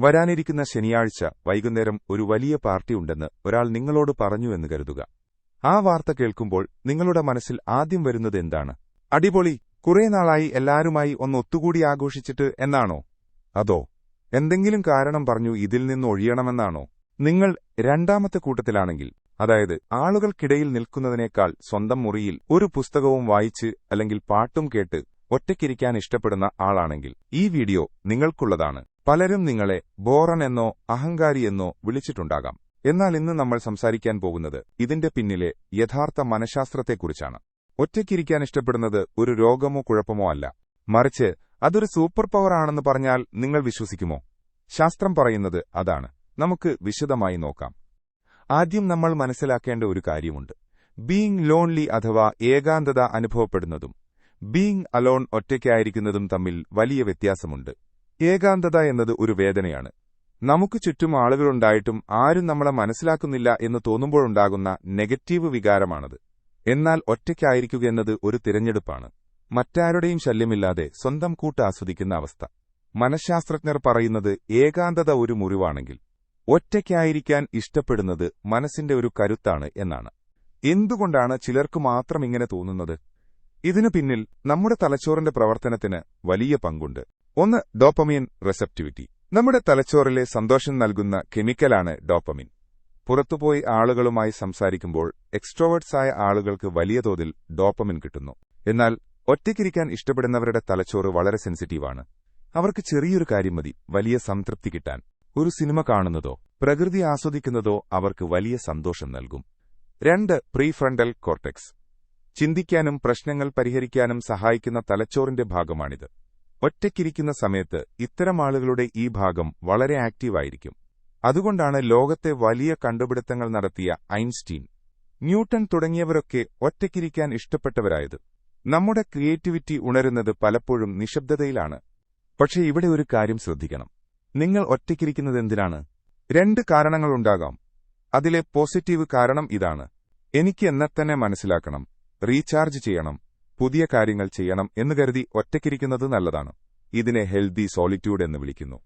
വരാനിരിക്കുന്ന ശനിയാഴ്ച വൈകുന്നേരം ഒരു വലിയ പാർട്ടി ഉണ്ടെന്ന് ഒരാൾ നിങ്ങളോട് പറഞ്ഞുവെന്ന് കരുതുക. ആ വാർത്ത കേൾക്കുമ്പോൾ നിങ്ങളുടെ മനസ്സിൽ ആദ്യം വരുന്നത് എന്താണ്? അടിപൊളി കുറേ നാളായി എല്ലാരുമായി ഒന്ന് ഒത്തുകൂടി ആഘോഷിച്ചിട്ട് എന്നാണോ? അതോ എന്തെങ്കിലും കാരണം പറഞ്ഞു ഇതിൽ നിന്ന് ഒഴിയണമെന്നാണോ? നിങ്ങൾ രണ്ടാമത്തെ കൂട്ടത്തിലാണെങ്കിൽ അതായത് ആളുകൾക്കിടയിൽ നിൽക്കുന്നതിനേക്കാൾ സ്വന്തം മുറിയിൽ ഒരു പുസ്തകവും വായിച്ച് അല്ലെങ്കിൽ പാട്ടും കേട്ട് ഒറ്റയ്ക്കിരിക്കാൻ ഇഷ്ടപ്പെടുന്ന ആളാണെങ്കിൽ ഈ വീഡിയോ നിങ്ങൾക്കുള്ളതാണ്. പലരും നിങ്ങളെ ബോറൻ എന്നോ അഹങ്കാരി എന്നോ വിളിച്ചിട്ടുണ്ടാകാം. എന്നാൽ ഇന്ന് നമ്മൾ സംസാരിക്കാൻ പോകുന്നത് ഇതിന്റെ പിന്നിലെ യഥാർത്ഥ മനഃശാസ്ത്രത്തെക്കുറിച്ചാണ്. ഒറ്റയ്ക്കിരിക്കാൻ ഇഷ്ടപ്പെടുന്നത് ഒരു രോഗമോ കുഴപ്പമോ അല്ല. മറിച്ച് അതൊരു സൂപ്പർ പവർ ആണെന്ന് പറഞ്ഞാൽ നിങ്ങൾ വിശ്വസിക്കുമോ? ശാസ്ത്രം പറയുന്നത് അതാണ്. നമുക്ക് വിശദമായി നോക്കാം. ആദ്യം നമ്മൾ മനസ്സിലാക്കേണ്ട ഒരു കാര്യമുണ്ട്. ബീയിങ് ലോൺലി അഥവാ ഏകാന്തത അനുഭവപ്പെടുന്നതും ബീയിങ് അലോൺ ഒറ്റയ്ക്കായിരിക്കുന്നതും തമ്മിൽ വലിയ വ്യത്യാസമുണ്ട്. ഏകാന്തത എന്നത് ഒരു വേദനയാണ്. നമുക്ക് ചുറ്റും ആളുകളുണ്ടായിട്ടും ആരും നമ്മളെ മനസ്സിലാക്കുന്നില്ല എന്ന് തോന്നുമ്പോഴുണ്ടാകുന്ന നെഗറ്റീവ് വികാരമാണത്. എന്നാൽ ഒറ്റയ്ക്കായിരിക്കുക എന്നത് ഒരു തിരഞ്ഞെടുപ്പാണ്. മറ്റാരുടെയും ശല്യമില്ലാതെ സ്വന്തം കൂട്ട് ആസ്വദിക്കുന്ന അവസ്ഥ. മനഃശാസ്ത്രജ്ഞർ പറയുന്നത് ഏകാന്തത ഒരു മുറിവാണെങ്കിൽ ഒറ്റയ്ക്കായിരിക്കാൻ ഇഷ്ടപ്പെടുന്നത് മനസ്സിന്റെ ഒരു കരുത്താണ് എന്നാണ്. എന്തുകൊണ്ടാണ് ചിലർക്ക് മാത്രം ഇങ്ങനെ തോന്നുന്നത്? ഇതിനു പിന്നിൽ നമ്മുടെ തലച്ചോറിന്റെ പ്രവർത്തനത്തിന് വലിയ പങ്കുണ്ട്. ഒന്ന് ഡോപ്പമീൻ റെസപ്റ്റിവിറ്റി. നമ്മുടെ തലച്ചോറിലെ സന്തോഷം നൽകുന്ന കെമിക്കലാണ് ഡോപ്പമിൻ. പുറത്തുപോയി ആളുകളുമായി സംസാരിക്കുമ്പോൾ എക്സ്ട്രോവേർട്സായ ആളുകൾക്ക് വലിയ തോതിൽ ഡോപ്പമിൻ കിട്ടുന്നു. എന്നാൽ ഒറ്റയ്ക്കിരിക്കാൻ ഇഷ്ടപ്പെടുന്നവരുടെ തലച്ചോറ് വളരെ സെൻസിറ്റീവാണ്. അവർക്ക് ചെറിയൊരു കാര്യം മതി വലിയ സംതൃപ്തി കിട്ടാൻ. ഒരു സിനിമ കാണുന്നതോ പ്രകൃതി ആസ്വദിക്കുന്നതോ അവർക്ക് വലിയ സന്തോഷം നൽകും. രണ്ട് പ്രീഫ്രണ്ടൽ കോർട്ടെക്സ്. ചിന്തിക്കാനും പ്രശ്നങ്ങൾ പരിഹരിക്കാനും സഹായിക്കുന്ന തലച്ചോറിന്റെ ഭാഗമാണിത്. ഒറ്റയ്ക്കിരിക്കുന്ന സമയത്ത് ഇത്തരം ആളുകളുടെ ഈ ഭാഗം വളരെ ആക്റ്റീവായിരിക്കും. അതുകൊണ്ടാണ് ലോകത്തെ വലിയ കണ്ടുപിടുത്തങ്ങൾ നടത്തിയ ഐൻസ്റ്റീൻ ന്യൂട്ടൺ തുടങ്ങിയവരൊക്കെ ഒറ്റയ്ക്കിരിക്കാൻ ഇഷ്ടപ്പെട്ടവരായത്. നമ്മുടെ ക്രിയേറ്റിവിറ്റി ഉണരുന്നത് പലപ്പോഴും നിശബ്ദതയിലാണ്. പക്ഷേ ഇവിടെ ഒരു കാര്യം ശ്രദ്ധിക്കണം. നിങ്ങൾ ഒറ്റയ്ക്കിരിക്കുന്നതെന്തിനാണ് രണ്ട് കാരണങ്ങളുണ്ടാകാം. അതിലെ പോസിറ്റീവ് കാരണം ഇതാണ്. എനിക്ക് എന്നെ തന്നെ മനസ്സിലാക്കണം. റീചാർജ് ചെയ്യണം പുതിയ കാര്യങ്ങൾ ചെയ്യണം എന്ന് കരുതി ഒറ്റയ്ക്കിരിക്കുന്നത് നല്ലതാണ്. ഇതിനെ ഹെൽത്തി സോളിറ്റ്യൂഡ് എന്ന് വിളിക്കുന്നു.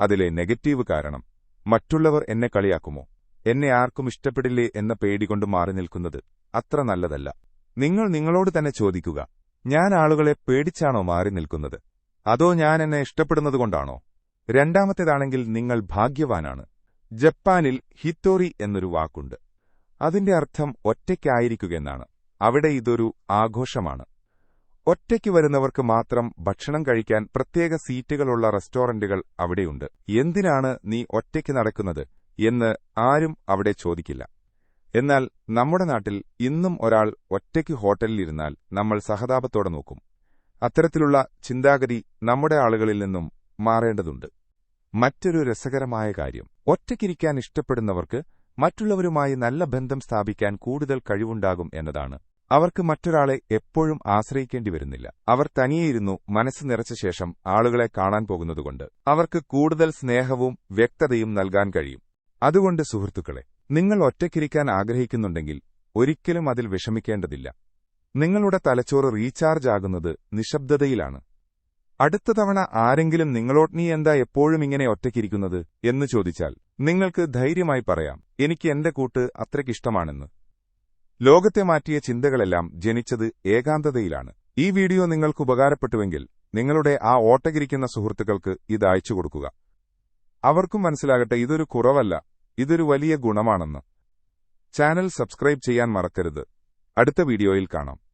അതിലെ നെഗറ്റീവ് കാരണം മറ്റുള്ളവർ എന്നെ കളിയാക്കുമോ? എന്നെ ആർക്കും ഇഷ്ടപ്പെടില്ലേ എന്ന പേടി കൊണ്ട് മാറി നിൽക്കുന്നത് അത്ര നല്ലതല്ല. നിങ്ങൾ നിങ്ങളോട് തന്നെ ചോദിക്കുക ഞാൻ ആളുകളെ പേടിച്ചാണോ മാറി നിൽക്കുന്നത്? അതോ ഞാൻ എന്നെ ഇഷ്ടപ്പെടുന്നതുകൊണ്ടാണോ രണ്ടാമത്തേതാണെങ്കിൽ നിങ്ങൾ ഭാഗ്യവാനാണ്. ജപ്പാനിൽ ഹിത്തോറി എന്നൊരു വാക്കുണ്ട്. അതിന്റെ അർത്ഥം ഒറ്റയ്ക്കായിരിക്കുകയെന്നാണ്. അവിടെ ഇതൊരു ആഘോഷമാണ്. ഒറ്റയ്ക്ക് വരുന്നവർക്ക് മാത്രം ഭക്ഷണം കഴിക്കാൻ പ്രത്യേക സീറ്റുകളുള്ള റെസ്റ്റോറന്റുകൾ അവിടെയുണ്ട്. എന്തിനാണ് നീ ഒറ്റയ്ക്ക് നടക്കുന്നത് എന്ന് ആരും അവിടെ ചോദിക്കില്ല. എന്നാൽ നമ്മുടെ നാട്ടിൽ ഇന്നും ഒരാൾ ഒറ്റയ്ക്ക് ഹോട്ടലിലിരുന്നാൽ നമ്മൾ സഹതാപത്തോടെ നോക്കും. അത്തരത്തിലുള്ള ചിന്താഗതി നമ്മുടെ ആളുകളിൽ നിന്നും മാറേണ്ടതുണ്ട്. മറ്റൊരു രസകരമായ കാര്യം ഒറ്റയ്ക്കിരിക്കാൻ ഇഷ്ടപ്പെടുന്നവർക്ക് മറ്റുള്ളവരുമായി നല്ല ബന്ധം സ്ഥാപിക്കാൻ കൂടുതൽ കഴിവുണ്ടാകും എന്നതാണ്. അവർക്ക് മറ്റൊരാളെ എപ്പോഴും ആശ്രയിക്കേണ്ടി വരുന്നില്ല. അവർ തനിയെയിരുന്നു മനസ്സ് നിറച്ച ശേഷം ആളുകളെ കാണാൻ പോകുന്നതുകൊണ്ട് അവർക്ക് കൂടുതൽ സ്നേഹവും വ്യക്തതയും നൽകാൻ കഴിയും. അതുകൊണ്ട് സുഹൃത്തുക്കളെ നിങ്ങൾ ഒറ്റയ്ക്കിരിക്കാൻ ആഗ്രഹിക്കുന്നുണ്ടെങ്കിൽ ഒരിക്കലും അതിൽ വിഷമിക്കേണ്ടതില്ല. നിങ്ങളുടെ തലച്ചോറ് റീചാർജ് ആകുന്നത് നിശബ്ദതയിലാണ്. അടുത്ത തവണ ആരെങ്കിലും നിങ്ങളോട് നീ എന്താ എപ്പോഴും ഇങ്ങനെ ഒറ്റയ്ക്കിരിക്കുന്നത്? എന്ന് ചോദിച്ചാൽ നിങ്ങൾക്ക് ധൈര്യമായി പറയാം എനിക്ക് എന്റെ കൂട്ട് അത്രയ്ക്കിഷ്ടമാണെന്ന് ലോകത്തെ മാറ്റിയ ചിന്തകളെല്ലാം ജനിച്ചത് ഏകാന്തതയിലാണ്. ഈ വീഡിയോ നിങ്ങൾക്ക് ഉപകാരപ്പെട്ടുവെങ്കിൽ നിങ്ങളുടെ ആ ഓട്ടകിരിക്കുന്ന സുഹൃത്തുക്കൾക്ക് ഇത് അയച്ചു കൊടുക്കുക. അവർക്കും മനസ്സിലാകട്ടെ ഇതൊരു കുറവല്ല ഇതൊരു വലിയ ഗുണമാണെന്ന്. ചാനൽ സബ്സ്ക്രൈബ് ചെയ്യാൻ മറക്കരുത്. അടുത്ത വീഡിയോയിൽ കാണാം.